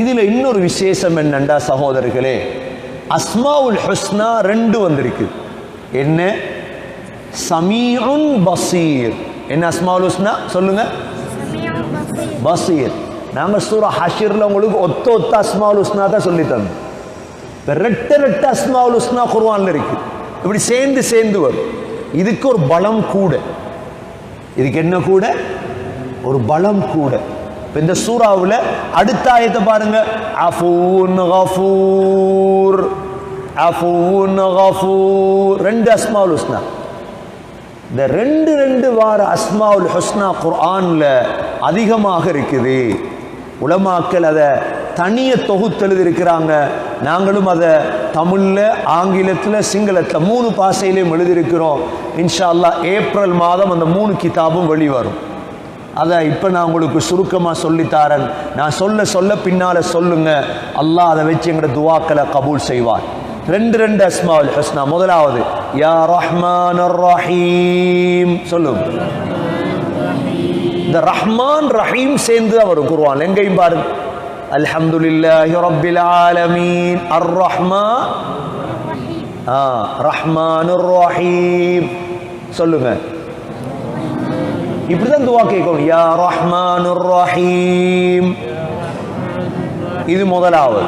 இதுல இன்னொரு விசேஷம் என்னண்டா சகோதரர்களே அஸ்மாவுல் ஹுஸ்னா ரெண்டு வந்திருக்கு. என்ன? சமீஉன் பசீர். என்ன அஸ்மாவுல் ஹுஸ்னா? சொல்லுங்க. பசீர். நாம சூரா ஹஷிர்ல உங்களுக்கு ஒத்த ஒத்த அஸ்மாவுல் ஹுஸ்னா தான் சொல்லி தந்தோம் ரெட்ட ரெட்ட அஸ்மாவுல் ஹுஸ்னா குர்வான்ல இருக்கு. இப்படி சேர்ந்து சேர்ந்து வரும். இதுக்கு ஒரு பலம் கூட. இதுக்கு என்ன கூட? ஒரு பலம் கூட. இப்போ இந்த சூறாவில் அடுத்த ஆயத்தை பாருங்க. அஃபூன் கஃபூர். அஃபூன் கஃபூர். ரெண்டு அஸ்மாவுல் ஹுஸ்னா. இந்த ரெண்டு ரெண்டு வார அஸ்மாவுல் ஹுஸ்னா குர்ஆனில் அதிகமாக இருக்குது. உலமாக்கள் அதை தனிய தொகுத்தெழுதி இருக்கிறாங்க நாங்களும் அதை தமிழில் ஆங்கிலத்தில் சிங்களத்தில் மூணு பாசையிலையும் எழுதியிருக்கிறோம். இன்ஷா அல்லா ஏப்ரல் மாதம் அந்த மூணு கிதாபும் வெளிவரும். அதை இப்போ நான் உங்களுக்கு சுருக்கமாக சொல்லித்தாரன் நான் சொல்ல சொல்ல பின்னால சொல்லுங்க. அல்லாஹ் அதை வச்சு எங்களோட துவாக்களை கபூல் செய்வார். ரெண்டு ரெண்டு அஸ்மாவுல் ஹஸ்னா. முதலாவது யா ரஹ்மான் ரஹீம் சொல்லும் இந்த ரஹ்மான் ரஹீம் சேர்ந்து அவர் குருவான் எங்கேயும் பாருங்க அல்ஹம்துலில்லாஹி ரப்பில் ஆலமீன். அர் ரஹ்மா ஆ ரஹ்மானுர் ரஹீம் சொல்லுங்க. இப்படிதான் துவா கேட்கணும். யா ரஹ்மான் ரஹீம். இது முதலாவது.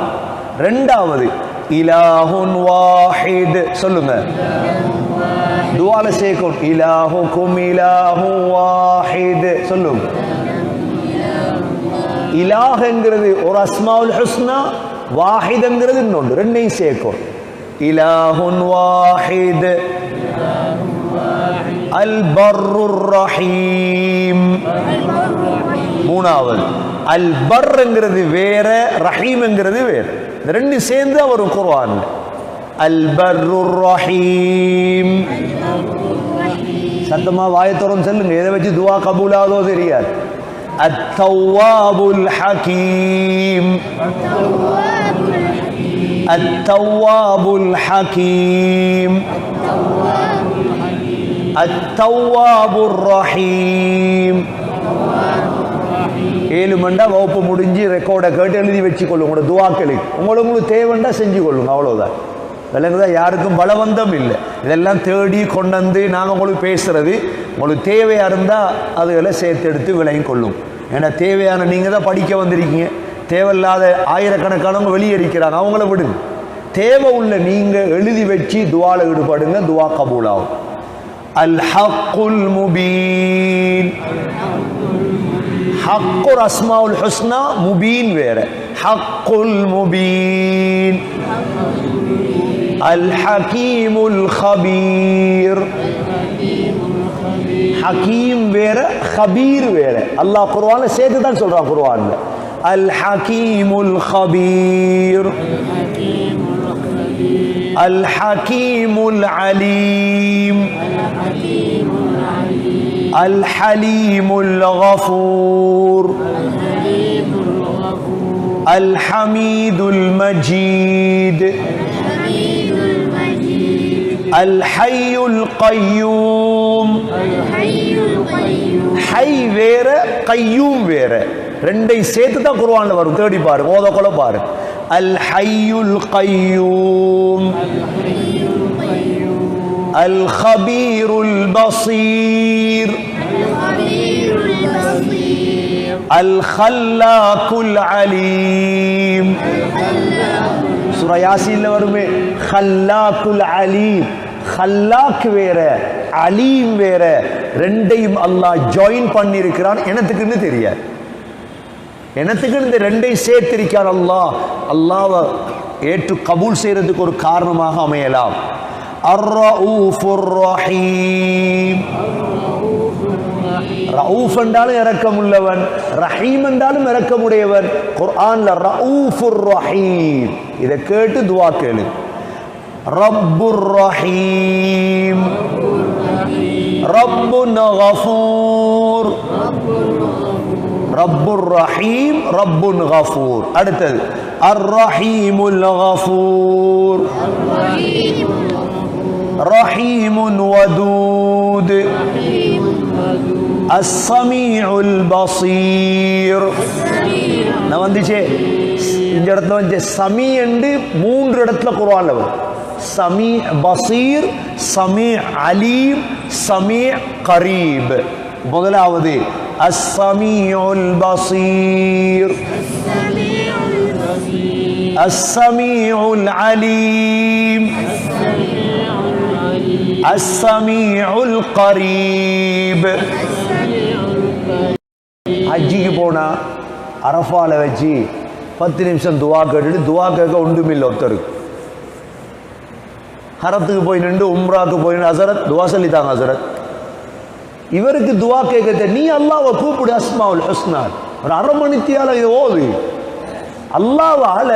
ரெண்டாவது இலாஹுன் வாஹித். சொல்லுங்க. துவால சேர்க்கும் இலாஹுக்கும் இலாஹு வாஹித். சொல்லும் இலாஹ்ங்கிறது ஒரு அஸ்மாவுல் ஹுஸ்னா வாஹித்ங்கிறது இன்னொன்று. ரெண்டையும் சேர்க்கும் இலாஹுன் வாஹித். அல் பர்ருர் ரஹீம் மூணாவது அல் பர்ங்கிறது வேற ரஹீம்ங்கிறது வேற இந்த ரெண்டு சேர்ந்து அவர் குர்ஆன் அல் பர்ருர் ரஹீம் சத்தமா வாயத்தோரம் சொல்லுங்க எதை வச்சு துவா கபூலாதோ தெரியாது التواب الحكيم التواب الحكيم அத்தௌவாபுர் ரஹீம் ஏழு மண்டா வகுப்பு முடிஞ்சு ரெக்கார்டை கேட்டு எழுதி வச்சுக்கொள்ளும். உங்களோட துவாக்களுக்கு உங்களுக்கு தேவைண்டா செஞ்சு கொள்ளுங்க அவ்வளோதான் விலங்குதான் யாருக்கும் பலவந்தம் இல்லை. இதெல்லாம் தேடி கொண்டு வந்து நாங்கள் உங்களுக்கு பேசுகிறது உங்களுக்கு தேவையாக இருந்தால் அதுகளை சேர்த்தெடுத்து விலையும் கொள்ளும். ஏன்னா தேவையான நீங்கள் தான் படிக்க வந்திருக்கீங்க. தேவையில்லாத ஆயிரக்கணக்கானவங்க வெளியே இருக்கிறாங்க அவங்கள விடுங்க. தேவை உள்ள நீங்கள் எழுதி வச்சு துவாவில் ஈடுபாடுங்க. துவா கபூலாகும். அல் ஹக்குல் முபீன் ஹக்குர் அஸ்மாவுல் ஹுஸ்னா முபீன் வேற ஹக்குல் முபீன் அல் ஹகீமுல் ஹபீர் ஹகீம் வேற ஹபீர் வேற அல்லாஹ் குர்ஆன்ல சேர்த்து தான் சொல்றான் குர்ஆன்ல அல் ஹகீமுல் ஹபீர் அல் ஹகீமுல் அலீம் அல் ஹலீமுல் கஃபூர் அல் ஹமீதுல் மஜீத் அல் ஹய்யுல் கய்யூம் ஹை வேற கையூம் வேற ரெண்டை சேர்த்து தான் குர்ஆன்ல வரும் தேடி பாரு ஓத கொல பாரு அல் ஹய்யுல் கய்யூம் அல் ஹபீருல் பசீர் அல் ஹல்லாக்குல் அலீம் சூரா யாசீன்ல வருமே ஹல்லாக்குல் அலீம் ஹல்லாக் வேற அலீம் வேற. ரெண்டையும் அல்லாஹ் ஜாயின் பண்ணி இருக்கிறான் எனத்துக்குன்னு தெரியாது எனத்துக்கு இந்த ரெண்டையும் சேர்த்திருக்கான் அல்லாஹ். அல்லாஹ்வை ஏற்று கபூல் செய்யறதுக்கு ஒரு காரணமாக அமையலாம். ரவுஃப் என்றாலும் இரக்கமுள்ளவன் ரஹீம் என்றாலும் இரக்கமுடையவன். குர்ஆன்ல ரவுஃபுர் ரஹீம் இதை கேட்டு துவா கேளு. ரப்புர் ரஹீம். ரப்புன் கஃபூர். ரப்புர் ரஹீம் ரப்புன் கஃபூர். அடுத்தது அர் ரஹீமுல் கஃபூர். ரஹீமுன் வதூத் அஸ்ஸமீஉல் பஸீர் நான் வந்துச்சே இந்த இடத்துல வந்து சமி என்று மூன்று இடத்துல குர்ஆன்ல வரும் சமீ பசீர் சமீ அலீம் சமீ கரீப் முதலாவது அஸ்ஸமீஉல் பஸீர் அஸ்ஸமீஉல் அலீம் அஸ்ஸமீஉல் கரீப் ஹஜ்ஜிக்கு போனா அரஃபால வச்சு பத்து நிமிஷம் துவா கேட்டுட்டு துவா கேட்க ஒன்றுமில்லை ஒருத்தருக்கு ஹரத்துக்கு போய் நின்று உம்ராக்கு போய் ஹசரத் துவா சொல்லித்தாங்க ஹசரத் இவருக்கு துவா கேட்க நீ அல்லாவை கூப்பிடு அஸ்மாவுல் ஹஸ்னார் ஒரு அரை மணித்தியால இது ஓது அல்லாவால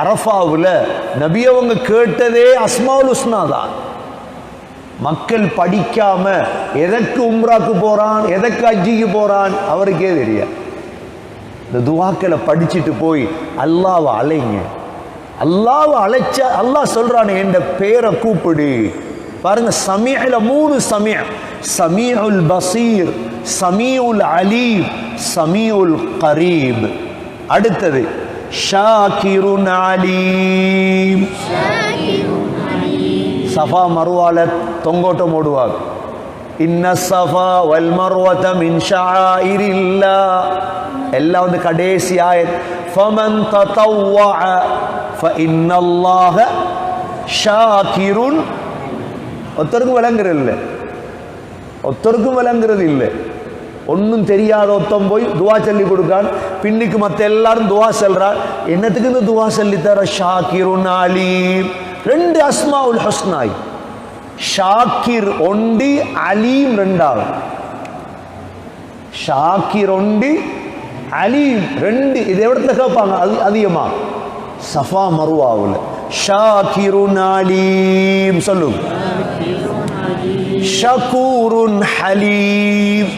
அரஃபாவில் நபி அவங்க கேட்டதே அஸ்மாவுல் ஹுஸ்னா தான் மக்கள் படிக்காம எதற்கு உம்ராக்கு போறான் எதற்கு அஜிக்கு போறான் அவருக்கே தெரியாது. இந்த துவாக்களை படிச்சுட்டு போய் அல்லாவை அலைங்க. அல்லாவை அழைச்ச அல்லாஹ் சொல்றான் என்ற பேரை கூப்பிடு. பாருங்க சமீல மூணு சமீ சமீஉல் பசீர் சமீஉல் அலீம் சமீஉல் கரீப். அடுத்தது ஷாகிருன் அலீம். சஃபா மருவால தொங்கோட்டம் ஓடுவார். இன்ன சஃபா வல் மர்வத மின் ஷாயிரில்லா. எல்லாம் வந்து கடைசி ஆயத். ஃபமன் ததவ்வஅ ஃபஇன்ன அல்லாஹ ஷாகிருன். ஒருத்தருக்கும் விளங்குறது இல்லை. ஒருத்தருக்கும் விளங்குறது இல்லை. ஒன்றும் தெரியாத ஒருத்தன் போய் துவா சொல்லி கொடுக்கான். பின்னுக்கு மற்ற எல்லாரும் துவா சொல்றான். என்னத்துக்கு இந்த துவா சொல்லி தர ஷாக்கிருன் அலீம். ரெண்டு அஸ்மாவுல் ஹுஸ்னாய். ஷாக்கிர் ஒண்டி அலீம் ரெண்டாவது ஷாக்கிர் ஒண்டி அலீம் ரெண்டு. இது இடத்துல கேட்பாங்க? அது அதிகமா. சஃபா மருவாவில். ஷாக்கிருன் அலீம். சொல்லுங்க. ஷகூருன் ஹலீம்.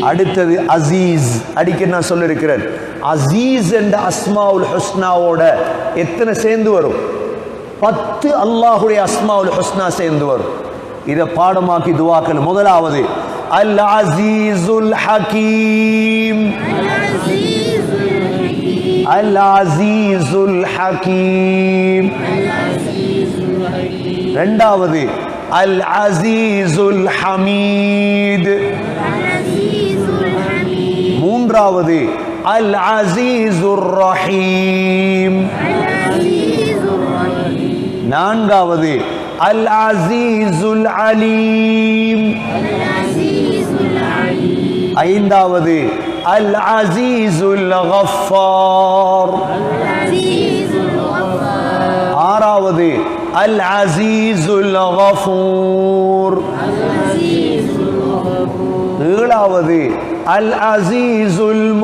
அடுத்தது அசீஸ். அடிக்க நான் சொல்லிருக்கிறேன் அசீஸ் என்ற அஸ்மாவுல் ஹுஸ்னாவோட எத்தனை சேர்ந்து வரும்? பத்து அல்லாஹுடைய அஸ்மாவுல் ஹுஸ்னா சேர்ந்து வரும். இதை பாடமாக்கி துவாக்கள். முதலாவது அல் அசீசுல் ஹக்கீம் அல் அசீசுல் ஹக்கீம் ரெண்டாவது அல் அசீசுல் ஹமீத். மூன்றாவது அல் அசீசுர் ரஹீம் நான்காவது அல் அசீசுல் அலீம் ஐந்தாவது அல் அசீசுல் கஃபார் ஆறாவது அல் அசீசுல் கஃபூர் ஏழாவது அல் அசீசுல்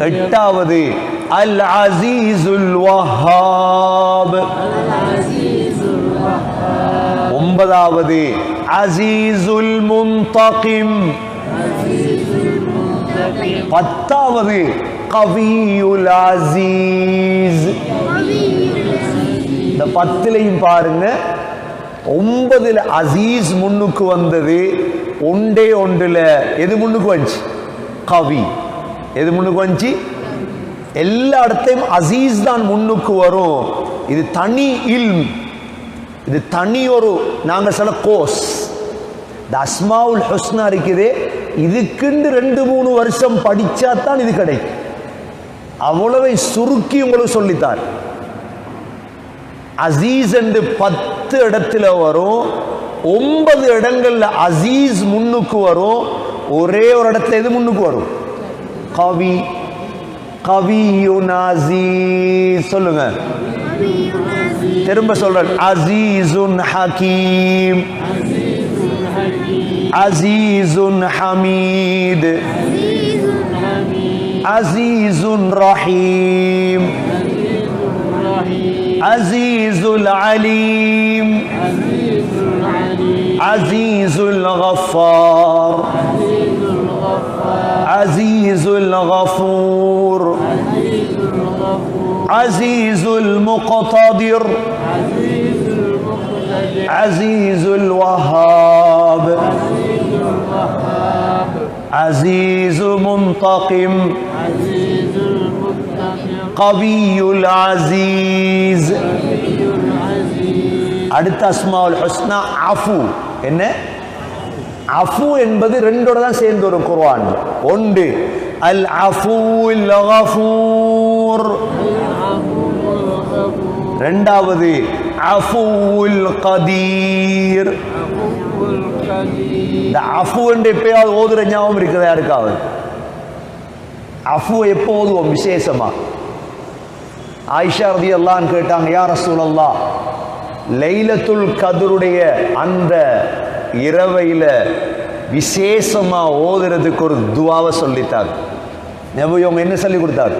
எட்டாவது அல் அசீசுல் வஹாப். ஒன்பதாவது அசீசுல் முன்தகிம். பத்தாவது கவியுல் அசீஸ். இந்த பத்திலையும் பாருங்க. ஒன்பதுல அசீஸ் முன்னுக்கு வந்தது. ஒன்றே ஒன்றுல எது முன்னுக்கு வந்துச்சு? கவி. எது முன்னுக்கு வந்துச்சு? எல்லா இடத்தையும் அசீஸ் தான் முன்னுக்கு வரும். இது தனி இல்ம். இது தனி ஒரு நாங்க சில கோர்ஸ். இந்த அஸ்மாவுல் ஹுஸ்னா இருக்குது. இதுக்குண்டு ரெண்டு மூணு வருஷம் படிச்சா தான் இது கிடைக்கும். அவ்வளவை சுருக்கி உங்களுக்கு சொல்லித்தார். அசீஸ் என்று பத்து இடத்துல வரும். ஒன்பது இடங்கள்ல அசீஸ் முன்னுக்கு வரும். ஒரே ஒரு இடத்துல எது முன்னுக்கு வரும்? கவி. கவியுன் அசீஸ். சொல்லுங்க. திரும்ப சொல்றேன். அசீசுன் ஹக்கீம் அசீசுன் ஹமீது. அசீசுன் ரஹீம். عزيز العليم. عزيز الغفار. عزيز الغفور. عزيز المقتدر. عزيز الوهاب. عزيز منتقم. عزيز கவியுல் அசீஸ் அடுத்த அஸ்மாவுல் ஹஸ்னா அஃபு. என்ன? அஃபு என்பது ரெண்டோட தான் சேர்ந்து ஒரு குர்ஆன். ஒன்று அல் அஃபூல் கஃபூர். ரெண்டாவது அஃபூல் கதீர். இந்த அஃபு என்று எப்பயாவது ஓதுற ஞாபகம் இருக்குதா யாருக்காவது? அஃபு எப்போ ஓதுவோம் விசேஷமாக ஆயிஷா ரதி அல்லான்னு கேட்டாங்க யார் ரசூலல்லா லைலத்துல் கதருடைய அந்த இரவையில் விசேஷமா ஓதுறதுக்கு ஒரு துவாவை சொல்லித்தார். நபி அவங்க என்ன சொல்லி கொடுத்தார்?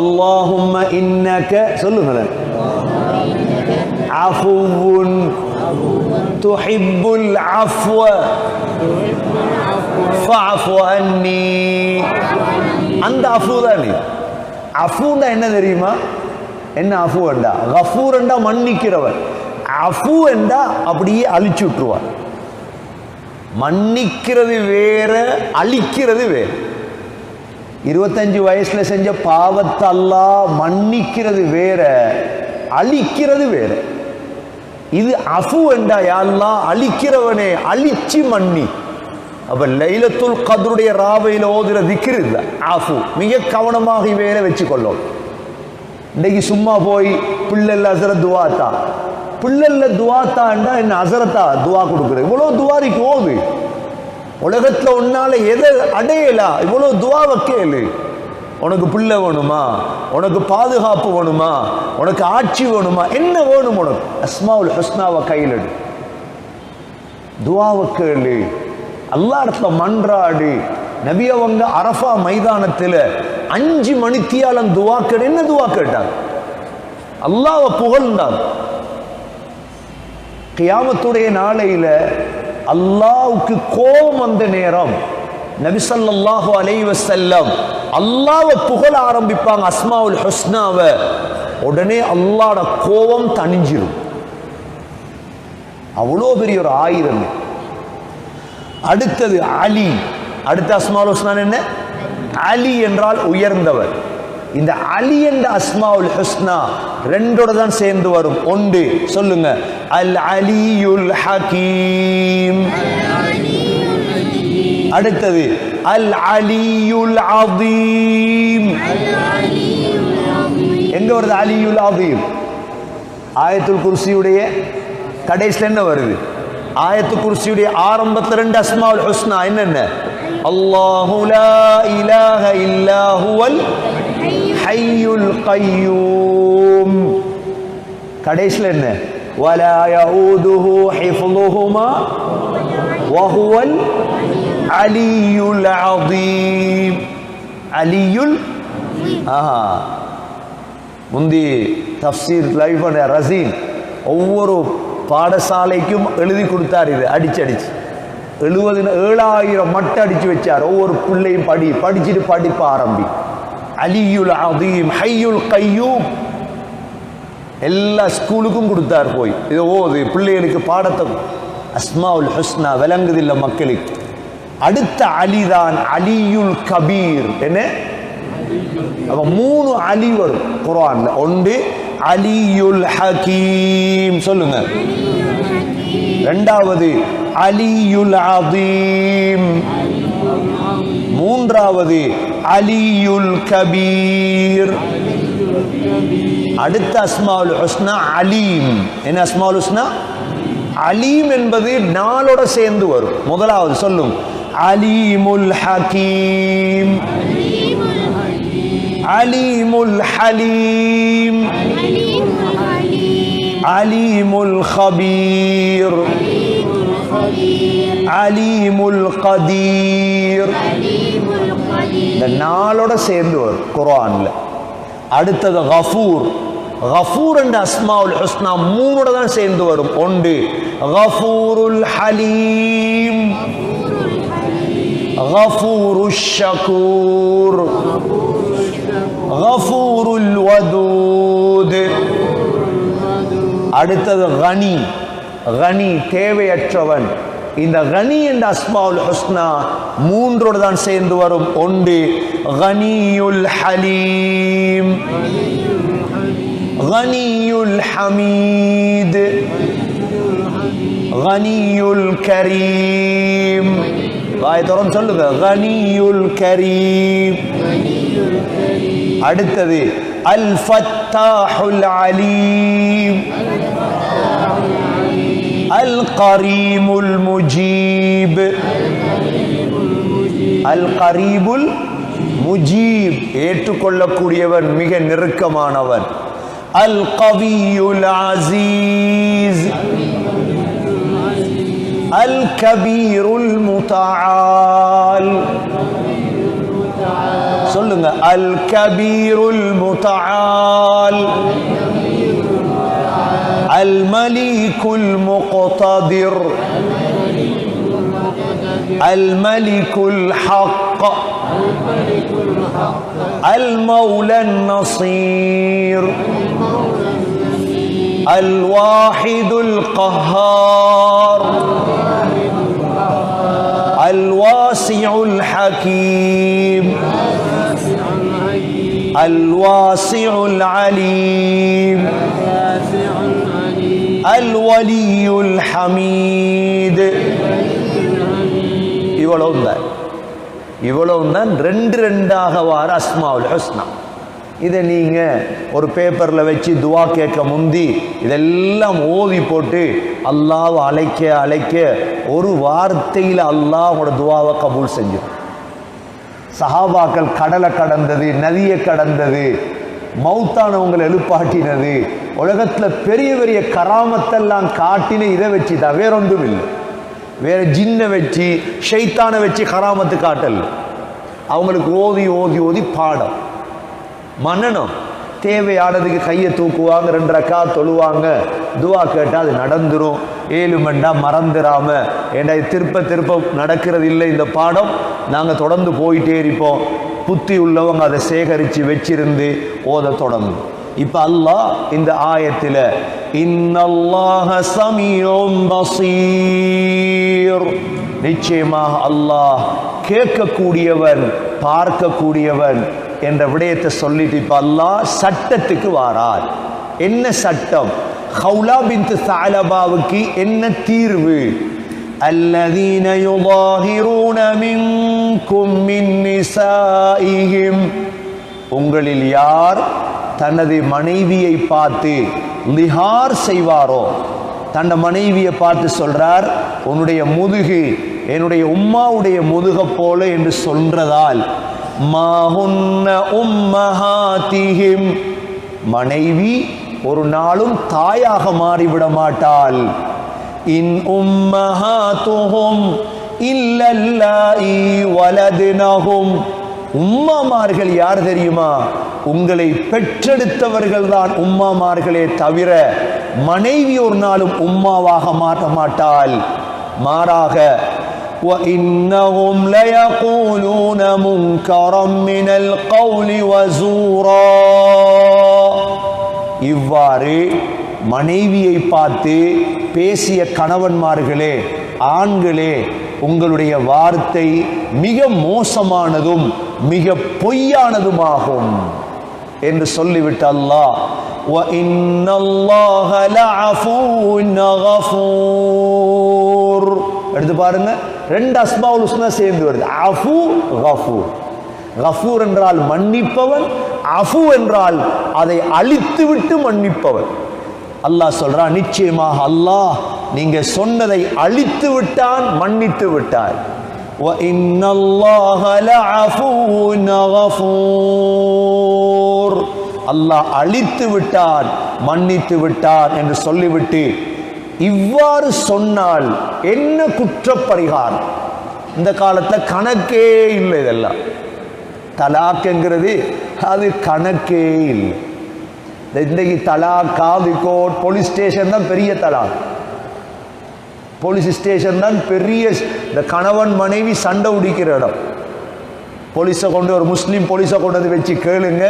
அல்லாஹும்ம இன்னக்க சொல்லுங்களேன். அஃபுவுன் துஹிப்புல் அஃப்வ ஃபஅஃபு அன்னி. அந்த அஃபு தான் நீ என்ன தெரியுமா? என்ன அஃபு என்றா? கஃபூர் என்றா மன்னிக்கிறவர். அஃபு என்றா அப்படியே அழிச்சு விட்டுருவார். மன்னிக்கிறது வேற அழிக்கிறது வேற. இருபத்தஞ்சு வயசுல செஞ்ச பாவத்தை மன்னிக்கிறது வேற அழிக்கிறது வேற. இது அஃபு என்றா யாழ்லா அழிக்கிறவனே அழிச்சு மன்னி. அப்ப லைலத்துல் கதருடைய ராவையில் ஓதுற திக்கிறது அஃபு. மிக கவனமாக வேற வச்சுக்கொள்ளும். இன்னைக்கு சும்மா போய் பிள்ளைல அசர துவாத்தா? பிள்ளைல துவாத்தாண்டா என்ன? அசரத்தா துவா கொடுக்குறது. இவ்வளோ துவாரிக்கு ஓது உலகத்துல உன்னால எதை அடையலா? இவ்வளோ துவா வைக்கலு உனக்கு பிள்ளை வேணுமா? உனக்கு பாதுகாப்பு வேணுமா? உனக்கு ஆட்சி வேணுமா? என்ன வேணும் உனக்கு? அஸ்மாவுல் ஹஸ்னாவை கையில் எடு. துவாவை கேளு. அல்லா இடத்துல மன்றாடு. நபி அவங்க அரஃபா மைதானத்தில் அஞ்சு மணித்தியாலம் துவா கேடு. என்ன துவா கேட்டாங்க அல்லாவை புகழ்ந்தாங்க கியாமத்துடைய நாளையில அல்லாவுக்கு கோபம் வந்த நேரம் நபிசல்லாஹு அலைவசல்லம் அல்லாவை புகழ ஆரம்பிப்பாங்க அஸ்மாவுல் ஹுஸ்னாவை. உடனே அல்லாட கோபம் தணிஞ்சிடும் அவ்வளோ பெரிய ஒரு ஆயிரம் அடுத்தது அலி. அடுத்த அஸ்மாவுல் ஹஸ்னான் என்ன? அலி என்றால் உயர்ந்தவர். இந்த அலி என்ற அஸ்மாவுல் ஹுஸ்னா ரெண்டோட தான் சேர்ந்து வரும். ஒன்று சொல்லுங்க. அல் அலியுல் ஹகீம். அடுத்தது அல் அலியுல் அதீம் எங்க வருது அலியுல் அதீம் ஆயத்துல் குர்சியுடைய கடைசியில் என்ன வருது? ஆயத்து குர்சியுடைய ஆரம்பத்தில் ரெண்டு அஸ்மாவுல் ஹுஸ்னா என்னென்ன? அல்லாஹு லா இலாஹ இல்லா ஹுவல் ஹய்யுல் கய்யூம் கடைசியில் என்ன ولا يؤوده حفظهما وهو العلي العظيم علي ஆஹா முந்தி தப்சீர் லைஃப் ரசீன் ஒவ்வொரு பாடசாலைக்கும் எழுதி கொடுத்தார் இது அடிச்சு அடிச்சு எழுபது ஏழாயிரம் மட்டும் அடிச்சு வச்சார். ஒவ்வொரு பிள்ளையும் படி படிச்சுட்டு படிப்ப ஆரம்பி. அலியுல் அதீம் ஹையுல் கையூம். எல்லா ஸ்கூலுக்கும் கொடுத்தார் போய். இது ஓது பிள்ளைகளுக்கு பாடத்தை அஸ்மாவுல் ஹுஸ்னா விளங்குதில்ல மக்களுக்கு. அடுத்த அலிதான் அலியுல் கபீர். என்ன? அப்ப மூணு அலி வரும் குர்ஆன்ல. ஒன்று அலியுல் ஹகீம். சொல்லுங்க. ரெண்டாவது علي العظيم மூன்றாவது علي الكبير அடுத்த அஸ்மாவுல் ஹுஸ்னா عليم என்ன அஸ்மாவுல் ஹுஸ்னா? عليم என்பது நாளோட சேர்ந்து வரும். முதலாவது சொல்லும். عليم الحكيم عليم الحليم عليم الخبير عليم அலீமுல் கதீர். இந்த நாளோட சேர்ந்து வரும் குரான்ல அடுத்தது கஃபூர். கஃபூர் என்ற அஸ்மாவுல் ஹுஸ்னா மூணோட தான் சேர்ந்து வரும். ஒன்று கஃபூருல் ஹலீம். கஃபூருல் ஷகூர். கஃபூருல் வதூத். அடுத்தது கனி. கனி தேவையற்றவன். இந்த கனி என்ற அஸ்மாவுல் ஹுஸ்னா மூன்றோடு தான் சேர்ந்து வரும். ஒன்று கனியுல் ஹலீம். கனியுல் ஹமீத். கனியுல் கரீம். வாய் தொடர்ந்து சொல்லுங்க. கனியுல் கரீம். அடுத்தது அல் ஃபத்தாஹுல் அலீம். அல் கரீமுல் முஜீப் அல் கரீபுல் முஜீப் ஏற்றுக்கொள்ளக்கூடியவன் மிக நெருக்கமானவன் அல் கவியுல் அசீஸ் அல் கபீருல் முதால் சொல்லுங்க. அல் கபீருல் முதால் الملك المقتدر. الملك الحق. المولى النصير. الواحد القهار. الواسع الحكيم. الواسع العليم. அல்வலியுல் ஹமீது இவ்வளவு தான் இவ்வளவு தான் ரெண்டு ரெண்டாக வார அஸ்மாவுல் ஹஸ்னா இதை நீங்கள் ஒரு பேப்பரில் வச்சு துவா கேட்க முந்தி இதெல்லாம் ஓதி போட்டு அல்லாவை அழைக்க அழைக்க ஒரு வார்த்தையில் அல்லாஹ் உங்களோட துவாவை கபூல் செஞ்சு சஹாபாக்கள் கடலை கடந்தது நதியை கடந்தது மௌத்தானவங்களை எழுப்பாட்டினது உலகத்தில் பெரிய பெரிய கராமத்தெல்லாம் காட்டின இதை வச்சு தான் வேறொன்றும் இல்லை வேற ஜின்னை வச்சு ஷைத்தானை வச்சு கராமத்து காட்டல். அவங்களுக்கு ஓதி ஓதி ஓதி பாடம். மன்னனம் தேவையானதுக்கு கையை தூக்குவாங்க ரெண்டு ரக்கா தொழுவாங்க. துவா கேட்டால் அது நடந்துடும் ஏழு மண்டா மறந்துடாம ஏண்டா இது திருப்ப திருப்ப நடக்கிறது இல்லை இந்த பாடம்? நாங்கள் தொடர்ந்து போயிட்டே இருப்போம். புத்தி உள்ளவங்க அதை சேகரித்து வச்சிருந்து ஓத தொடங்கும். இப்போ அல்லாஹ் இந்த ஆயத்தில் இன்னல்லாஹ சமீஉம் பசீர் நிச்சயமாக அல்லாஹ் கேட்கக்கூடியவன் பார்க்கக்கூடியவன் என்ற விடயத்தை சொல்லிட்டு இப்ப அல்லாஹ் சட்டத்துக்கு வாரார் என்ன சட்டம் ஹவுலா பின்த் சாலபாவுக்கு என்ன தீர்வு الذين يظاهرون منكم من نسائهم உங்களில் யார் தனது மனைவியை பார்த்து லிஹார் செய்வாரோ? தன்னை மனைவியை பார்த்து சொல்றார் உன்னுடைய முதுகு என்னுடைய உம்மாவுடைய முதுக போல என்று சொல்றதால் மாஹுன்ன உம்மஹாத்திஹிம் மனைவி ஒரு நாளும் தாயாக மாறிவிட மாட்டாள். இன் உம்மஹாத்துஹும் இல்லல்லாஹி வலதுனஹும். உம்மாமார்கள் யார் தெரியுமா உங்களை பெற்றெடுத்தவர்கள் தான் உம்மாமார்களே தவிர மனைவி ஒரு நாளும் உம்மாவாக மாற்ற மாட்டாள் மாறாக وإنهم ليقولون منكرا من القول وزورا இவ்வாறு மனைவியை பார்த்து பேசிய கணவன்மார்களே ஆண்களே உங்களுடைய வார்த்தை மிக மோசமானதும் மிக பொய்யானதுமாகும். என்று சொல்லிவிட்டு அல்லாஹ் எடுத்து பாருங்க ரெண்டு அஸ்மாவுல் உஸ்னா சேர்ந்து வருது. அஃபு கஃபூர். கஃபூர் என்றால் மன்னிப்பவன் அஃபு என்றால் அதை அழித்துவிட்டு மன்னிப்பவன். அல்லாஹ் சொல்றான் நிச்சயமாக அல்லாஹ் நீங்க சொன்னதை அழித்து விட்டான் மன்னித்து விட்டார். அல்லாஹ் அழித்து விட்டான் மன்னித்து விட்டான் என்று சொல்லிவிட்டு இவ்வாறு சொன்னால் என்ன குற்றப்பரிகாரம்? இந்த காலத்தில் கணக்கே இல்லை இதெல்லாம். தலாக்குங்கிறது அது கணக்கே இல்லை. இன்றைக்கு தலாக் காவிகோட் போலீஸ் ஸ்டேஷன் தான் பெரிய தலாக். போலீஸ் ஸ்டேஷன் தான் பெரிய இந்த கணவன் மனைவி சண்டை உடிக்கிற இடம். போலீஸை கொண்டு ஒரு முஸ்லீம் போலீஸை கொண்டு வந்து வச்சு கேளுங்க.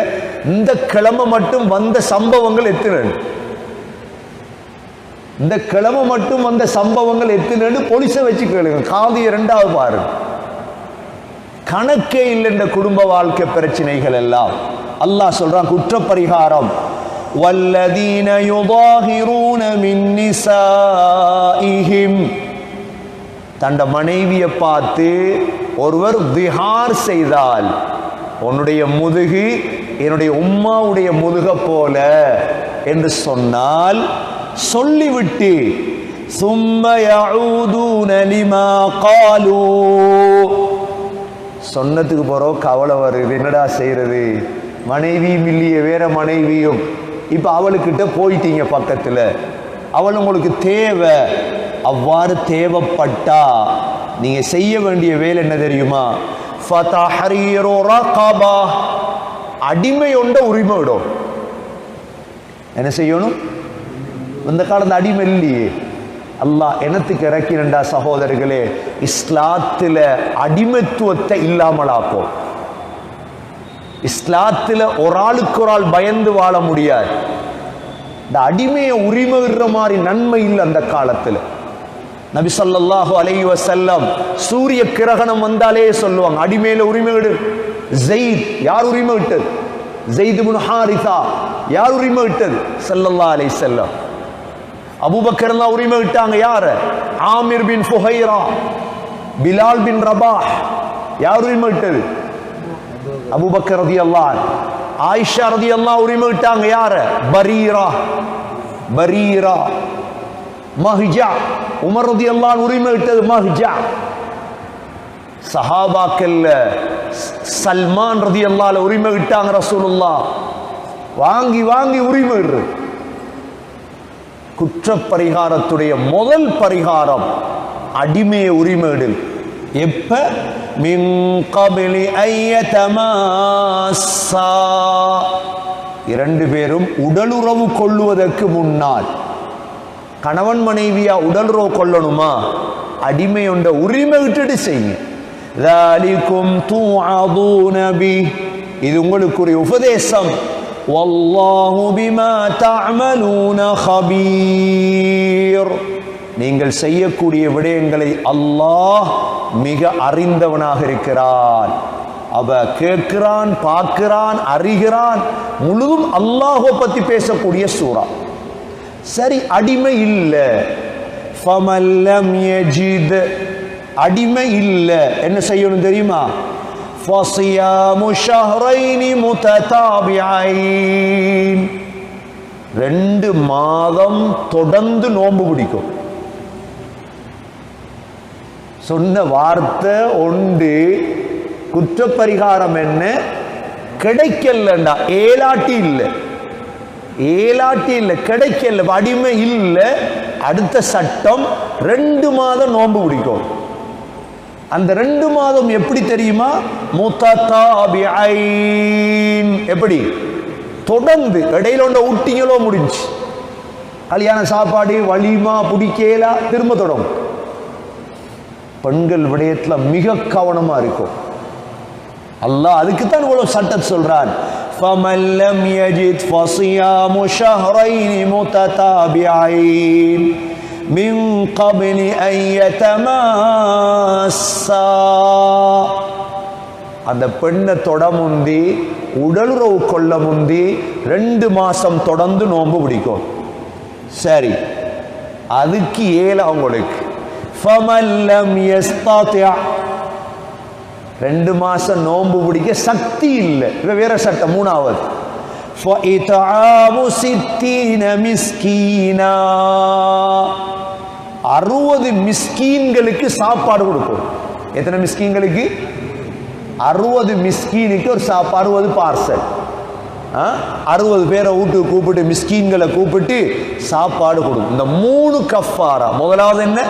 இந்த கிழமை மட்டும் வந்த சம்பவங்கள் எத்தனை இந்த கிழமை மட்டும் வந்த சம்பவங்கள் எத்தனைன்னு போலீஸை வச்சு கேளுங்க. காதி இரண்டாவது பாருங்க. கணக்கே இல்லை இந்த குடும்ப வாழ்க்கை பிரச்சனைகள் எல்லாம். அல்லாஹ் சொல்றான் குற்றப்பரிகாரம். வல்லதீன யுதாஹிரூன மின்னிசா முஸ்லிம் தண்ட மனைவியை பார்த்து ஒருவர் விஹார் செய்தால் உன்னுடைய முதுகு என்னுடைய உம்மாவுடைய முதுக போல என்று சொன்னால் சொல்லிவிட்டு சொன்னதுக்கு போறோம் கவலை வருது என்னடா செய்யறது மனைவியும் இல்லையே வேற மனைவியும். இப்போ அவளுக்கிட்ட போயிட்டீங்க பக்கத்தில். அவள் உங்களுக்கு தேவை. அவ்வாறு தேவைப்பட்டா நீங்க செய்ய வேண்டிய வேலை என்ன தெரியுமா? ஃபதஹரீரு அடிமை உண்ட உரிமை விடும் என்ன செய்யணும்? இந்த காலத்து அடிமை இல்லையே. அல்லாஹ் எனத்துக்கு இறக்கினண்டா சகோதரர்களே இஸ்லாத்துல அடிமைத்துவத்தை இல்லாமலாக்கும் இஸ்லாத்துல ஒரு ஆளுக்கு ஒரு ஆள் பயந்து வாழ முடியாது. இந்த அடிமையை உரிமை விடுற மாதிரி நன்மை இல்லை அந்த காலத்துல. நபி ஸல்லல்லாஹு அலைஹி வஸல்லம் சூரிய கிரகணம் வந்தாலே சொல்லுவாங்க. அடிமையில உரிமை விடு ஜெயித் யார் உரிமை விட்டது ஜெயித் முன் ஹாரிதா யார் உரிமை விட்டது ஸல்லல்லாஹு அலை செல்லம் அபூபக்கர் தான் உரிமை விட்டாங்க யார்? Aamir bin Fuhaira Bilal bin Rabah யார் உரிமை விட்டது அபூபக்கர் அல்லா ஆயிஷா ரதி அல்லா உரிமை விட்டாங்க யார்? பரீரா. பரீரா. மஹிஜா. உமரதி எல்லாம் உரிமை விட்டது மஹ்ஜா சஹாபாக்கல்ல சல்மான் ரதி ரதியல்லாஹ் உரிமை விட்டாங்க ரசூலுல்லா வாங்கி வாங்கி உரிமை விடுறது குற்றப்பரிகாரத்துடைய முதல் பரிகாரம் அடிமையை உரிமையிடல் எப்ப மின் கபிலி ஐயதமாசா இரண்டு பேரும் உடலுறவு கொள்ளுவதற்கு முன்னால் கணவன் மனைவியா உடல் ரோ கொள்ளணுமா? அடிமையுண்ட உரிமை விட்டுட்டு செய்யும் இது உங்களுக்குரிய உபதேசம். நீங்கள் செய்யக்கூடிய விடயங்களை அல்லாஹ் மிக அறிந்தவனாக இருக்கிறான். அவ கேட்கிறான் பார்க்கிறான் அறிகிறான். முழுதும் அல்லாஹோ பத்தி பேசக்கூடிய சூறா. சரி அடிமை இல்லை. ஃபமல்லம் யஜித். அடிமை இல்லை. என்ன செய்யணும் தெரியுமா? ஃபசியாமு ஷஹ்ரைனி முததாபிஐன். ரெண்டு மாதம் தொடர்ந்து நோன்பு பிடிக்கும். சொன்ன வார்த்தை உண்டு. குற்றப்பரிகாரம் என்ன? கிடைக்கலண்டா. ஏலாட்டி இல்லை. ஏலாட்டி இல்லை கிடைக்கல அடிமை இல்லை அடுத்த சட்டம் ரெண்டு மாதம் நோன்பு பிடிக்கும் அந்த ரெண்டு மாதம் எப்படி தெரியுமா? எப்படி? தொடர்ந்து. இடையில ஒன்ற ஊட்டிங்களோ முடிஞ்சு. கல்யாண சாப்பாடு வலிமா பிடிக்கலா திரும்ப தொடங்கும். பெண்கள் விடயத்தில் மிக கவனமா இருக்கும் அல்லாஹ் அதுக்குத்தான் இவ்வளோ சட்டம் சட்டத்தை فَمَنْ لَمْ يَجِدْ فَصِيَامُ شَهْرَيْنِ مُتَتَابِعَيْنِ مِنْ قَبْلِ أَنْ يَتَمَاسَّا அந்த பெண்ணை தொட முந்தி உடலுறவு கொள்ள முந்தி ரெண்டு மாசம் தொடர்ந்து நோன்பு பிடிக்கும் சரி அதுக்கு ஏழு அவங்களுக்கு فَمَنْ لَمْ يَسْتَطِعْ ரெண்டு மாசம் நோன்பு பிடிக்க சக்தி இல்லை. இப்போ வேற சட்டம் மூணாவது. அறுபது மிஸ்கீன்களுக்கு சாப்பாடு கொடுக்கும் எத்தனை மிஸ்கீன்களுக்கு? அறுபது மிஸ்கீனுக்கு ஒரு சாப்பா அறுபது பார்சல். அறுபது பேரை வீட்டுக்கு கூப்பிட்டு மிஸ்கீன்களை கூப்பிட்டு சாப்பாடு கொடுக்கும் இந்த மூணு கஃபாரா. முதலாவது என்ன?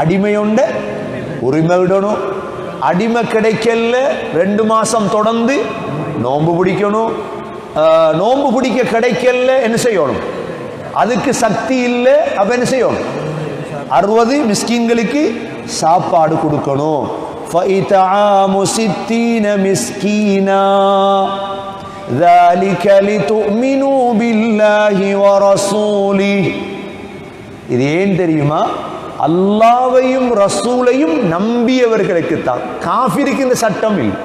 அடிமையுண்ட உரிமை விடணும். அடிமை கிடைக்கல ரெண்டு மாசம் தொடர்ந்து நோன்பு பிடிக்கணும் ஆஹ், நோன்பு பிடிக்க கிடைக்கல என்ன செய்யணும் அதுக்கு சக்தி இல்லை அப்ப என்ன செய்யணும் அறுபது மிஸ்கின்களுக்கு சாப்பாடு கொடுக்கணும் فَإِطْعَامُ سِتِّينَ مِسْكِينًا ذَلِكَ لِتُؤْمِنُوا بِاللَّهِ وَرَسُولِهِ இது ஏன் தெரியுமா அல்லாவையும் ரசூலையும் நம்பியவர்களுக்கு தான் காஃபிருக்கு இந்த சட்டம் இல்லை.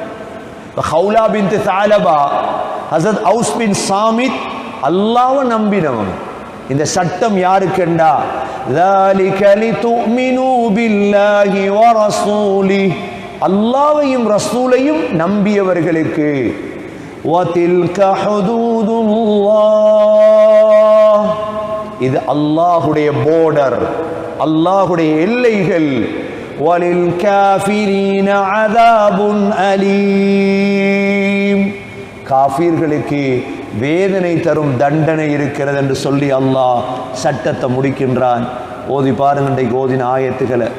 ஹவுலா பின் தாலபா ஹசத் ஹவுஸ் பின் சாமித் அல்லாவை நம்பினவன் இந்த சட்டம் யாருக்குண்டா? அல்லாவையும் ரசூலையும் நம்பியவர்களுக்கு. இது அல்லாஹுடைய போர்டர் அல்லாஹுடைய எல்லைகள். வலில் காஃபிரீன அதாபுன் அலீம். காஃபீர்களுக்கு வேதனை தரும் தண்டனை இருக்கிறது என்று சொல்லி அல்லாஹ் சட்டத்தை முடிக்கின்றான். ஓதி பாருங்க இன்றைக்கு ஓதின ஆயத்துக்களை.